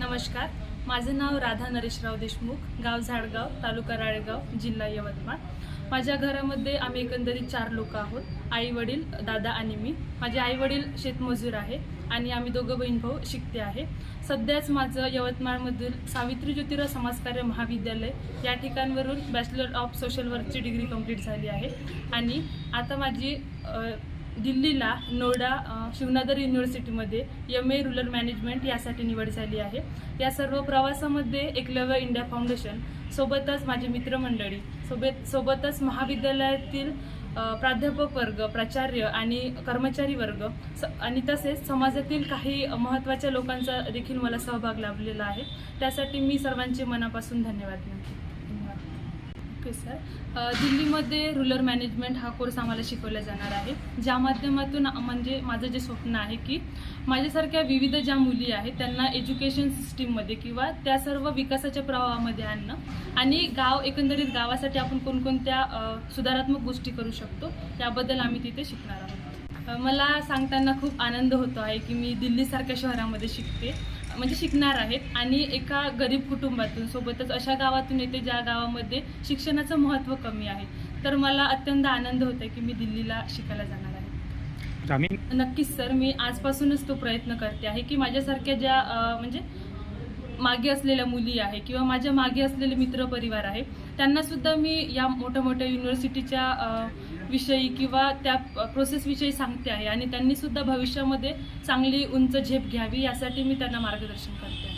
नमस्कार माझं नाव राधा नरेशराव देशमुख गाव झाडगाव तालुका राळेगाव जिल्हा यवतमाळ. माझ्या घरामध्ये आम्ही एकंदरीत चार लोक आहोत आई वडील दादा आणि मी. माझे आई वडील शेतमजूर आहे आणि आम्ही दोघं बहीण भाऊ शिकते आहे. सध्याच माझं यवतमाळमधील सावित्री ज्योतिराव समाजकार्य महाविद्यालय या ठिकाणवरून बॅचलर ऑफ सोशल वर्कची डिग्री कंप्लीट झाली आहे. आणि आता माझी दिल्लीला नोएडा शिवनादर युनिव्हर्सिटीमध्ये एम ए रुरल मॅनेजमेंट यासाठी निवड झाली आहे. या सर्व प्रवासामध्ये एकलव्य इंडिया फाउंडेशन सोबतच माझी मित्रमंडळी सोबत सोबतच महाविद्यालयातील प्राध्यापक वर्ग प्राचार्य आणि कर्मचारी वर्ग स आणि तसेच समाजातील काही महत्त्वाच्या लोकांचा देखील मला सहभाग लाभलेला आहे. त्यासाठी मी सर्वांचे मनापासून धन्यवाद मानते ओके सर. दिल्लीमध्ये रुरल मॅनेजमेंट हा कोर्स आम्हाला शिकवला जाणार आहे. ज्या माध्यमातून म्हणजे माझं जे स्वप्न आहे की माझ्यासारख्या विविध ज्या मुली आहेत त्यांना एज्युकेशन सिस्टीममध्ये किंवा त्या सर्व विकासाच्या प्रवाहामध्ये आणणं आणि गाव एकंदरीत गावासाठी आपण कोणकोणत्या सुधारात्मक गोष्टी करू शकतो त्याबद्दल आम्ही तिथे शिकणार आहोत. मला सांगताना खूप आनंद होतो आहे की मी दिल्लीसारख्या शहरामध्ये शिकते. म्हणजे शिकणार आहेत आणि एका गरीब कुटुंबातून सोबतच अशा गावातून येते ज्या गावामध्ये शिक्षणाचं महत्त्व कमी आहे. तर मला अत्यंत आनंद होतो की मी दिल्लीला शिकायला जाणार आहे. नक्कीच सर मी आजपासूनच तो प्रयत्न करते आहे की माझ्यासारख्या ज्या म्हणजे मागे असलेल्या मुली आहे किंवा माझ्या मागे असलेले मित्रपरिवार आहे त्यांनासुद्धा मी या मोठ्या मोठ्या युनिव्हर्सिटीच्या विषयी किंवा त्या प्रोसेसविषयी सांगते आहे. आणि त्यांनीसुद्धा भविष्यामध्ये चांगली उंच झेप घ्यावी यासाठी मी त्यांना मार्गदर्शन करते